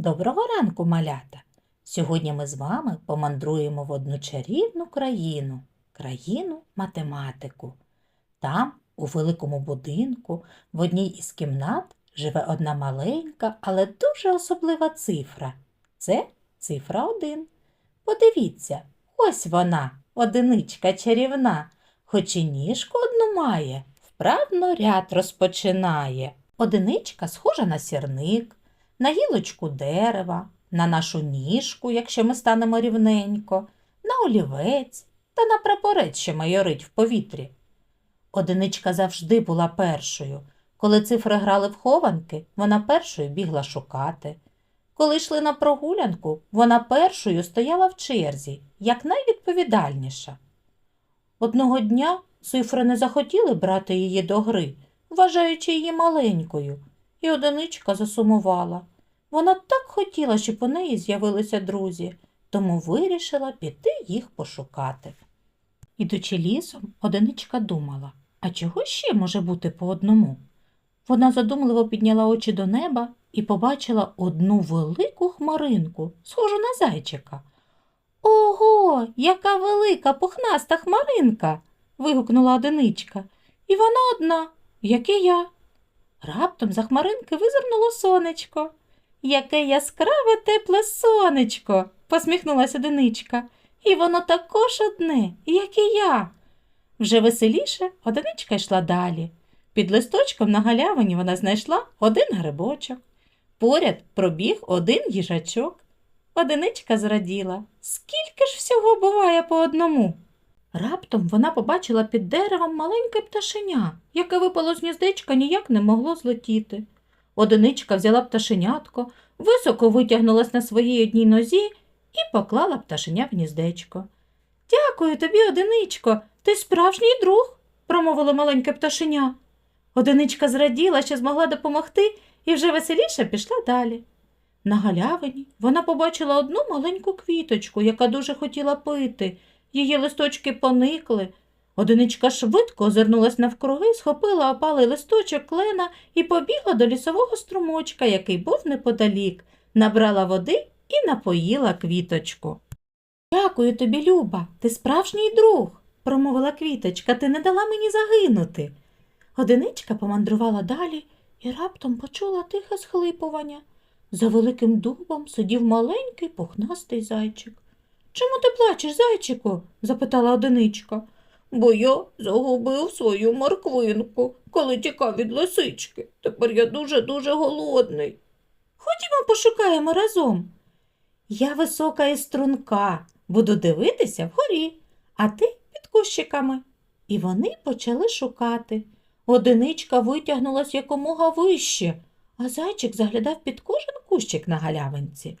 Доброго ранку, малята! Сьогодні ми з вами помандруємо в одну чарівну країну, країну математику. Там, у великому будинку, в одній із кімнат живе одна маленька, але дуже особлива цифра. Це цифра один. Подивіться, ось вона, одиничка чарівна, хоч і ніжку одну має, вправно ряд розпочинає. Одиничка схожа на сірник, на гілочку дерева, на нашу ніжку, якщо ми станемо рівненько, на олівець та на прапорець, що майорить в повітрі. Одиничка завжди була першою. Коли цифри грали в хованки, вона першою бігла шукати. Коли йшли на прогулянку, вона першою стояла в черзі, як найвідповідальніша. Одного дня цифри не захотіли брати її до гри, вважаючи її маленькою, і одиничка засумувала. Вона так хотіла, щоб у неї з'явилися друзі, тому вирішила піти їх пошукати. Ідучи лісом, одиничка думала, а чого ще може бути по одному? Вона задумливо підняла очі до неба і побачила одну велику хмаринку, схожу на зайчика. Ого, яка велика пухнаста хмаринка. вигукнула одиничка. І вона одна, як і я. Раптом за хмаринки визирнуло сонечко. Яке яскраве тепле сонечко, посміхнулася одиничка. І воно також одне, як і я. Вже веселіше одиничка йшла далі. Під листочком на галявині вона знайшла один грибочок. Поряд пробіг один їжачок. Одиничка зраділа. Скільки ж всього буває по одному? Раптом вона побачила під деревом маленьке пташеня, яке випало з гніздечка, ніяк не могло злетіти. Одиничка взяла пташенятко, високо витягнулась на своїй одній нозі і поклала пташеня в гніздечко. Дякую тобі, одиничко, ти справжній друг, промовило маленьке пташеня. Одиничка зраділа, що змогла допомогти, і вже веселіше пішла далі. На галявині вона побачила одну маленьку квіточку, яка дуже хотіла пити. Її листочки поникли. Одиничка швидко озирнулась навкруги, схопила опалий листочок клена і побігла до лісового струмочка, який був неподалік, набрала води і напоїла квіточку. Дякую тобі, Люба, ти справжній друг, промовила квіточка, ти не дала мені загинути. Одиничка помандрувала далі і раптом почула тихе схлипування. За великим дубом сидів маленький пухнастий зайчик. Чому ти плачеш, зайчику? запитала одиничка. Бо я загубив свою морквинку, коли тікав від лисички. Тепер я дуже-дуже голодний. Ходімо пошукаємо разом. Я висока і струнка, буду дивитися вгорі, а ти під кущиками. І вони почали шукати. Одиничка витягнулась якомога вище, а зайчик заглядав під кожен кущик на галявинці.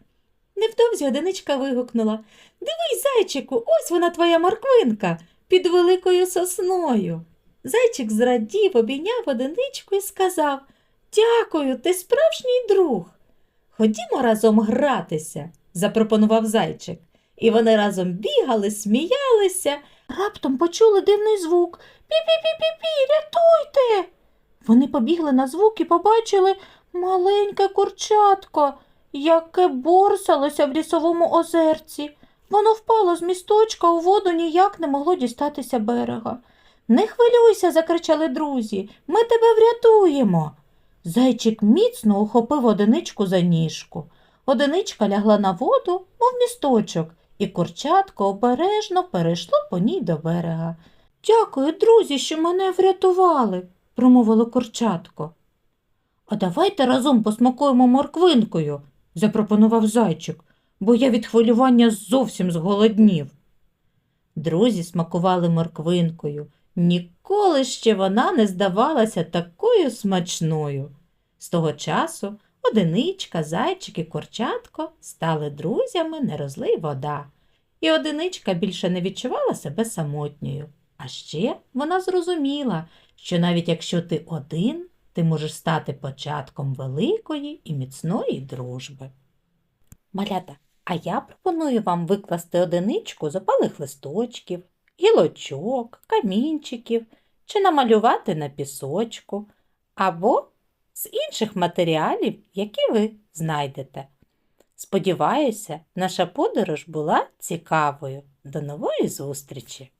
Невдовзі одиничка вигукнула Дивись, зайчику, ось вона твоя морквинка під великою сосною. Зайчик зрадів, обійняв одиничку і сказав Дякую, ти справжній друг. Ходімо разом гратися, запропонував зайчик. І вони разом бігали, сміялися. Раптом почули дивний звук. Пі-пі-пі-пі-пі, рятуйте. Вони побігли на звук і побачили маленьке курчатко, яке борсалося в лісовому озерці. Воно впало з місточка у воду ніяк не могло дістатися берега. Не хвилюйся, закричали друзі, ми тебе врятуємо. Зайчик міцно ухопив одиничку за ніжку. Одиничка лягла на воду, мов місточок, і курчатко обережно перейшло по ній до берега. Дякую, друзі, що мене врятували, промовило курчатко. А давайте разом посмакуємо морквинкою, запропонував зайчик, бо я від хвилювання зовсім зголоднів. Друзі смакували морквинкою. Ніколи ще вона не здавалася такою смачною. З того часу одиничка, зайчик і курчатко стали друзями не розлий вода, і одиничка більше не відчувала себе самотньою. А ще вона зрозуміла, що навіть якщо ти один, ти можеш стати початком великої і міцної дружби. Малята, а я пропоную вам викласти одиничку з опалих листочків, гілочок, камінчиків чи намалювати на пісочку або з інших матеріалів, які ви знайдете. Сподіваюся, наша подорож була цікавою. До нової зустрічі!